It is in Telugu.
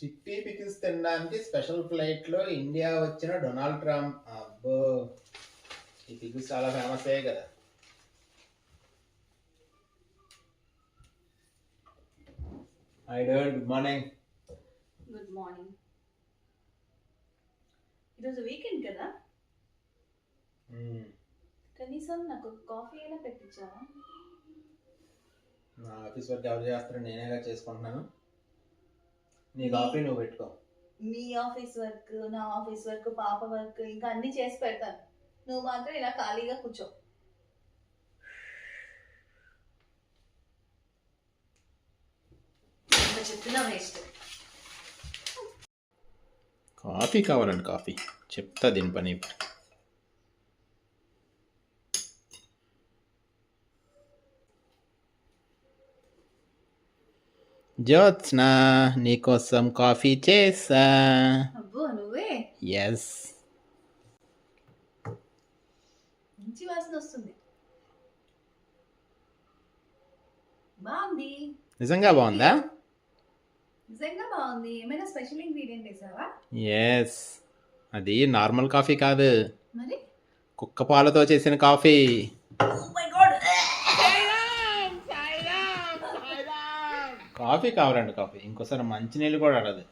చిట్టి పికిల్స్ తినడానికి స్పెషల్ ఫ్లైట్లో ఇండియా వచ్చిన డొనాల్డ్ ట్రంప్. అబ్బో ఈ పికిల్స్ చాలా ఫేమస్ అయ్యాయి కదా. Hi dear good morning good morning ఈరోజు వీకెండ్ కదా? కనీసం నాకు కాఫీ అయినా పెట్టించావా? నా ఆఫీస్ వర్క్ ఎవరు చేస్తారో నేనేగా చేసుకుంటున్నాను. నీ కాఫీ నువ్వు పెట్టుకో. నీ ఆఫీస్ వర్క్ నా ఆఫీస్ వర్క్ పాప వర్క్ ఇంకా అన్ని చేసి పెడతాను. నువ్వు మాత్రం ఇలా ఖాళీగా కూర్చో. వేస్ట్. కాఫీ కావాలండి కాఫీ. చెప్తా దీని పని. జ్యోత్స్న నీకోసం కాఫీ చేసా. అబ్బో నువ్వే? ఎస్ మంచి వాసన వస్తుంది. బాగుంది. నిజంగా బాగుందా? నిజంగా బాగుంది. ఏమైనా స్పెషల్ ఇంగ్రీడియంట్ వేసావా? ఎస్ అది నార్మల్ కాఫీ కాదు. మరి? కుక్క పాలతో చేసిన కాఫీ. కాఫీ కావాలండి కాఫీ. ఇంకోసారి మంచినీళ్ళు కూడా అడదు